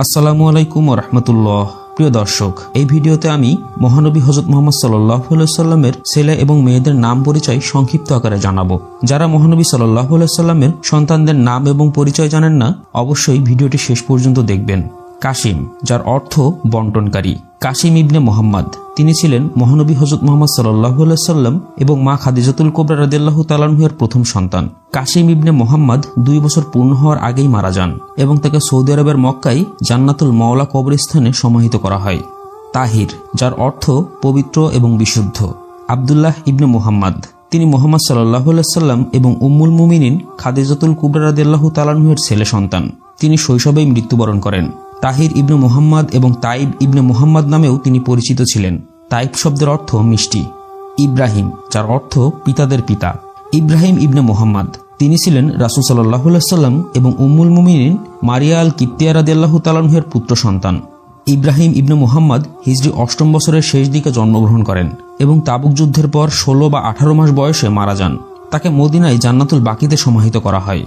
আসসালামু আলাইকুম রহমতুল্লাহ। প্রিয় দর্শক, এই ভিডিওতে আমি মহানবী হজরত মোহাম্মদ সাল্লাহ ছেলে এবং মেয়েদের নাম পরিচয় সংক্ষিপ্ত আকারে জানাব। যারা মহানবী সাল্লাহ সাল্লামের সন্তানদের নাম এবং পরিচয় জানেন না, অবশ্যই ভিডিওটি শেষ পর্যন্ত দেখবেন। কাশিম যার অর্থ বন্টনকারী। কাশিম ইবনে মোহাম্মদ। তিনি ছিলেন মহানবী হজরত মোহাম্মদ সাল্লাহ সাল্লাম এবং মা খাদিজাতুল কোবরা রাদিল্লাহ তালানহুয়ের প্রথম সন্তান। কাশিম ইবনে মোহাম্মদ দুই বছর পূর্ণ হওয়ার আগেই মারা যান এবং তাকে সৌদি আরবের মক্কায় জান্নাতুল মাওলা কবরস্থানে সমাহিত করা হয়। তাহির, যার অর্থ পবিত্র এবং বিশুদ্ধ। আবদুল্লাহ ইবনে মোহাম্মদ, তিনি মোহাম্মদ সাল্লাহ সাল্লাম এবং উম্মুল মুমিনিন খাদিজাতুল কুবরা রাদিল্লাহ তালানহুয়ের ছেলে সন্তান। তিনি শৈশবেই মৃত্যুবরণ করেন। তাহির ইবনে মোহাম্মদ এবং তাইব ইবনে মোহাম্মদ নামেও তিনি পরিচিত ছিলেন। তাইব শব্দের অর্থ মিষ্টি। ইব্রাহিম, যার অর্থ পিতাদের পিতা। ইব্রাহিম ইবনে মোহাম্মদ, তিনি ছিলেন রাসুল সাল্লাহ সাল্লাম এবং উম্মুল মুমিনিন মারিয়া আল কিপ্তিয়া রাদিয়াল্লাহু তালানহের পুত্র সন্তান। ইব্রাহিম ইবনে মোহাম্মদ হিজরি অষ্টম বছরের শেষ দিকে জন্মগ্রহণ করেন এবং তাবুক যুদ্ধের পর ষোলো বা আঠারো মাস বয়সে মারা যান। তাকে মদিনায় জান্নাতুল বাকিতে সমাহিত করা হয়।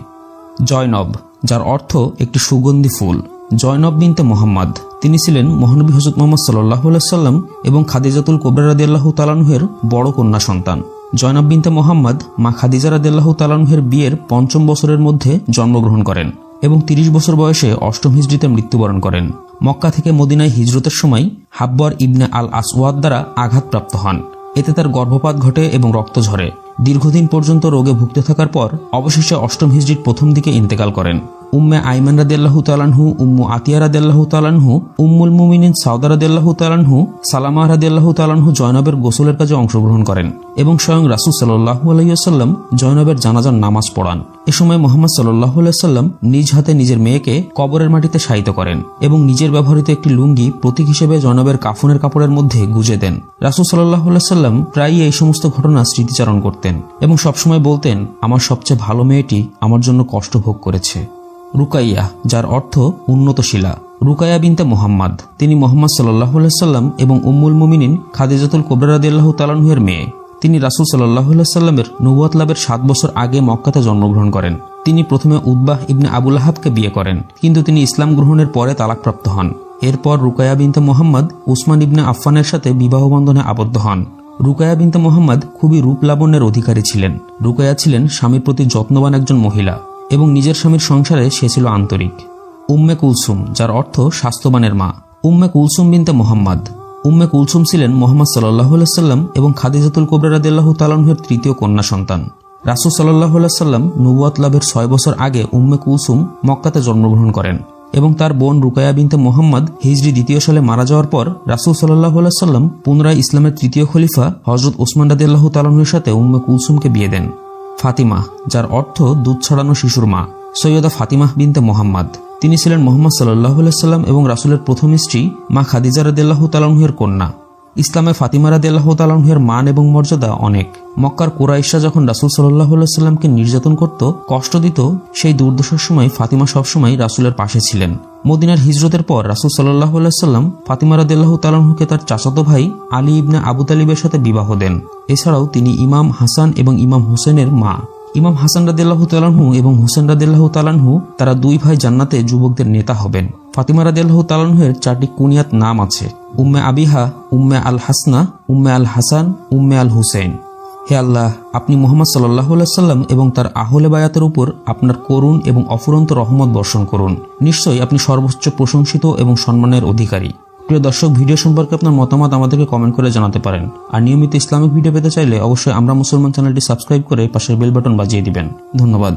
জয়নব, যার অর্থ একটি সুগন্ধি ফুল। জয়নব বিনতে মোহাম্মদ। তিনি ছিলেন মহানবী হজরত মোহাম্মদ সাল্লাহ সাল্লাম এবং খাদিজাতুল কোবরা রাদিয়াল্লাহু তালানহের বড় কন্যা সন্তান। জয়নব বিনতে মোহাম্মদ মা খাদিজা রাদিয়াল্লাহু তালানহের বিয়ের পঞ্চম বছরের মধ্যে জন্মগ্রহণ করেন এবং তিরিশ বছর বয়সে অষ্টম হিজড়িতে মৃত্যুবরণ করেন। মক্কা থেকে মদিনায় হিজরতের সময় হাব্বর ইবনে আল আসওয়াদ দ্বারা আঘাতপ্রাপ্ত হন। এতে তার গর্ভপাত ঘটে এবং রক্ত ঝরে। দীর্ঘদিন পর্যন্ত রোগে ভুগতে থাকার পর অবশেষে অষ্টম হিজড়ির প্রথম দিকে ইন্তেকাল করেন। উম্মে আইমান রাদিয়াল্লাহু তালানহু উম্মু আতিয়া রাদিয়াল্লাহু তালানহু উম্মুল মুমিনিন সাউদা রাদিয়াল্লাহু তালানহু সালামা রাদিয়াল্লাহু তালানহু জয়নবের গোসলের কাজে অংশগ্রহণ করেন এবং স্বয়ং রাসুল সাল্লাহু আলাইসাল্লাম জয়নবের জানাজার নামাজ পড়ান। এ সময় মোহাম্মদ সাল্লাহু সাল্লাম নিজ হাতে নিজের মেয়েকে কবরের মাটিতে শায়িত করেন এবং নিজের ব্যবহৃত একটি লুঙ্গি প্রতীক হিসেবে জয়নবের কাফনের কাপড়ের মধ্যে গুজে দেন। রাসুল সাল্লাহ সাল্লাম প্রায়ই এই সমস্ত ঘটনা স্মৃতিচারণ করতেন এবং সবসময় বলতেন, আমার সবচেয়ে ভালো মেয়েটি আমার জন্য কষ্ট ভোগ করেছে। রুকাইয়া, যার অর্থ উন্নত শিলা রুকাইয়া বিনতে মোহাম্মদ। তিনি মোহাম্মদ সাল্লাহ সাল্লাম এবং উম্মুল মুমিনিন খাদিজাতুল কোবরাদিল্লাহ তালানহুয়ের মেয়ে। তিনি রাসুল সাল্লাহ সাল্লামের নবুয়াত লাভের সাত বছর আগে মক্কাতে জন্মগ্রহণ করেন। তিনি প্রথমে উদ্বাহ ইবনে আবুল আহাবকে বিয়ে করেন, কিন্তু তিনি ইসলাম গ্রহণের পরে তালাকপ্রাপ্ত হন। এরপর রুকাইয়া বিনতে মোহাম্মদ উসমান ইবনে আফফানের সাথে বিবাহ বন্ধনে আবদ্ধ হন। রুকায়া বিনতে মোহাম্মদ খুবই রূপ লাবণ্যের অধিকারী ছিলেন। রুকায়া ছিলেন স্বামীর প্রতি যত্নবান একজন মহিলা। এবং নিজের স্বামীর সংসারে সে ছিল আন্তরিক। উম্মে কুলসুম, যার অর্থ স্বাস্থ্যবানের মা। উম্মে কুলসুম বিনতে মোহাম্মদ। উম্মে কুলসুম ছিলেন মোহাম্মদ সাল্লাহ সাল্লাম এবং খাদিজাতুল কোবরাদিল্লাহ তালাহের তৃতীয় কন্যা সন্তান। রাসুল সাল্লাহ সাল্লাম নুবুয়াত লাভের ছয় বছর আগে উম্মে কুলসুম মক্কাতে জন্মগ্রহণ করেন এবং তার বোন রুকায়া বিনতে মোহাম্মদ হিজরি দ্বিতীয় সালে মারা যাওয়ার পর রাসুল সাল্লাহ সাল্লাম পুনরায় ইসলামের তৃতীয় খলিফা হজরত ওসমান রাদিল্লাহ তালাহের সাথে উম্মে কুলসুমকে বিয়ে দেন। ফাতিমা, যার অর্থ দুধ ছড়ানো শিশুর মা, সৈয়দা ফাতিমাহ বিনতে মোহাম্মদ। তিনি ছিলেন মোহাম্মদ সাল্লাহ সাল্লাম এবং রাসুলের প্রথম স্ত্রী, মা খাদিজা রাদিল্লাহ কন্যা। ইসলামে ফাতিমা রাদিল্লাহ তালাহের মান এবং মর্যাদা অনেক। মক্কার কোরাইশা যখন রাসুল সাল্লাহ সাল্লামকে নির্যাতন করত, কষ্ট দিত, সেই দুর্দশার সময় ফাতিমা সবসময় রাসুলের পাশে ছিলেন। মদিনার হিজরতের পর রাসুল সাল্লাহ সাল্লাম ফাতিমা রাদিল্লাহ তালাহুকে তার চাচাতো ভাই আলী ইবনে আবু তালিবের সাথে বিবাহ দেন। এছাড়াও তিনি ইমাম হাসান এবং ইমাম হুসেনের মা। ইমাম হাসান রাদিল্লাহ তালাহু এবং হুসেন রাদিল্লাহ তালানহু তারা দুই ভাই জান্নাতে যুবকদের নেতা হবেন। ফাতিমা রাদিল্লাহ তালানহুয়ের চারটি কুনিয়াত নাম আছে। উম্মে আবিহা, উম্মে আল হাসনা, উম্মে আল হাসান, উম্মে আল হুসেন হে আল্লাহ, আপনি মোহাম্মদ সাল্লাহ সাল্লাম এবং তার আহলে বায়াতের উপর আপনার করুণ এবং অফুরন্ত রহমত বর্ষণ করুন। নিশ্চয়ই আপনি সর্বোচ্চ প্রশংসিত এবং সম্মানের অধিকারী। প্রিয় দর্শক, ভিডিও সম্পর্কে আপনার মতামত আমাদেরকে কমেন্ট করে জানাতে পারেন। আর নিয়মিত ইসলামিক ভিডিও পেতে চাইলে অবশ্যই আমরা মুসলমান চ্যানেলটি সাবস্ক্রাইব করে পাশের বেল বাটন বাজিয়ে দিবেন। ধন্যবাদ।